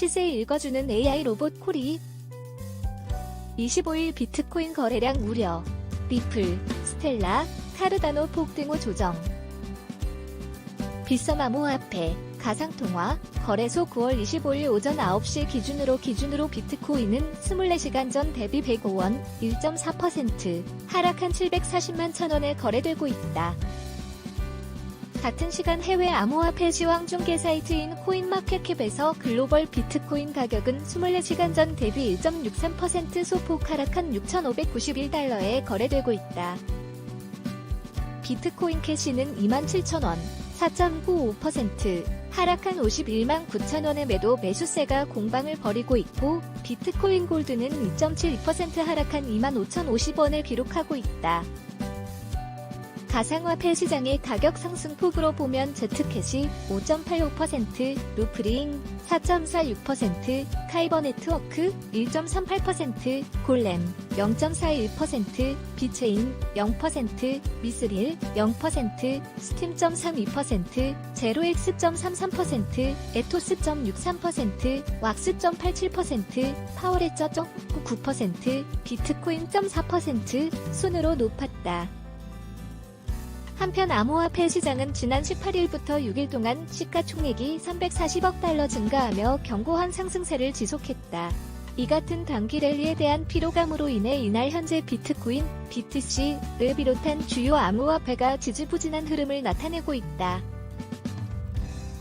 시세 읽어주는 AI 로봇 코리. 25일 비트코인 거래량 우려. 리플, 스텔라, 카르다노 폭등후 조정. 빗썸 암호화폐, 가상통화, 거래소 9월 25일 오전 9시 기준으로 기준으로 비트코인은 24시간 전 대비 105원, 1.4% 하락한 740만 천원에 거래되고 있다. 같은 시간 해외 암호화폐 시황 중개 사이트인 코인마켓캡에서 글로벌 비트코인 가격은 24시간 전 대비 1.63% 소폭 하락한 6,591달러에 거래되고 있다. 비트코인 캐시는 27,000원, 4.95% 하락한 51만 9천원의 매도 매수세가 공방을 벌이고 있고 비트코인 골드는 2.72% 하락한 2만 5,050원을 기록하고 있다. 가상화폐 시장의 가격 상승폭으로 보면 제트캐시 5.85%, 루프링 4.46%, 카이버 네트워크 1.38%, 골렘 0.41%, 비체인 0%, 미스릴 0%, 스팀.32%, 제로엑스.33%, 에토스.63%, 왁스.87%, 파워레저.99%, 비트코인.4% 순으로 높았다. 한편 암호화폐 시장은 지난 18일부터 6일 동안 시가총액이 340억 달러 증가하며 견고한 상승세를 지속했다. 이 같은 단기 랠리에 대한 피로감으로 인해 이날 현재 비트코인, BTC를 비롯한 주요 암호화폐가 지지부진한 흐름을 나타내고 있다.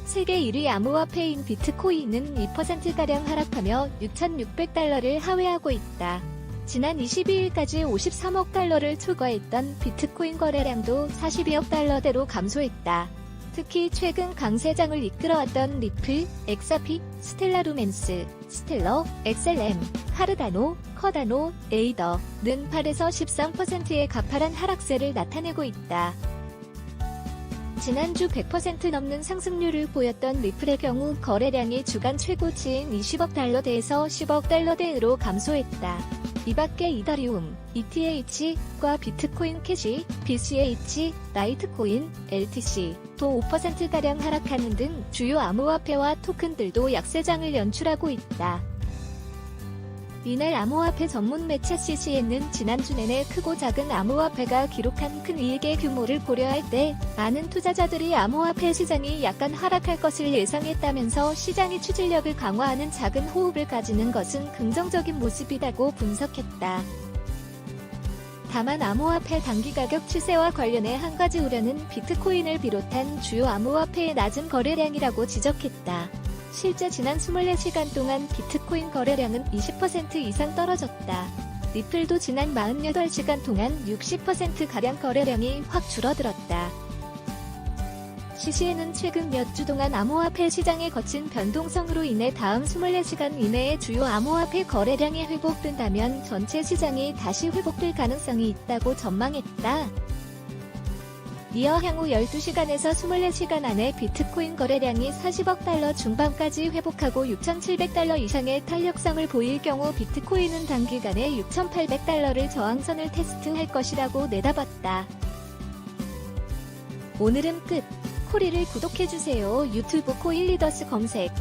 세계 1위 암호화폐인 비트코인은 2%가량 하락하며 6,600달러를 하회하고 있다. 지난 22일까지 53억 달러를 초과했던 비트코인 거래량도 42억 달러대로 감소했다. 특히 최근 강세장을 이끌어왔던 리플, 엑사피, 스텔라루멘스, 스텔러, XLM, 카르다노, 커다노, 에이더 는 8에서 13%의 가파른 하락세를 나타내고 있다. 지난주 100% 넘는 상승률을 보였던 리플의 경우 거래량이 주간 최고치인 20억 달러대에서 10억 달러대로 감소했다. 이 밖에 이더리움, ETH과 비트코인 캐시, BCH, 라이트코인, LTC, 도 5%가량 하락하는 등 주요 암호화폐와 토큰들도 약세장을 연출하고 있다. 이날 암호화폐 전문 매체 CCN은 지난주 내내 크고 작은 암호화폐가 기록한 큰 이익의 규모를 고려할 때 많은 투자자들이 암호화폐 시장이 약간 하락할 것을 예상했다면서 시장이 추진력을 강화하는 작은 호흡을 가지는 것은 긍정적인 모습이라고 분석했다. 다만 암호화폐 단기 가격 추세와 관련해 한 가지 우려는 비트코인을 비롯한 주요 암호화폐의 낮은 거래량이라고 지적했다. 실제 지난 24시간 동안 비트코인 거래량은 20% 이상 떨어졌다. 리플도 지난 48시간 동안 60%가량 거래량이 확 줄어들었다. CCN은 최근 몇 주 동안 암호화폐 시장에 거친 변동성으로 인해 다음 24시간 이내에 주요 암호화폐 거래량이 회복된다면 전체 시장이 다시 회복될 가능성이 있다고 전망했다. 이어 향후 12시간에서 24시간 안에 비트코인 거래량이 40억 달러 중반까지 회복하고 6,700달러 이상의 탄력성을 보일 경우 비트코인은 단기간에 6,800달러를 저항선을 테스트할 것이라고 내다봤다. 오늘은 끝. 코리를 구독해주세요. 유튜브 코일리더스 검색.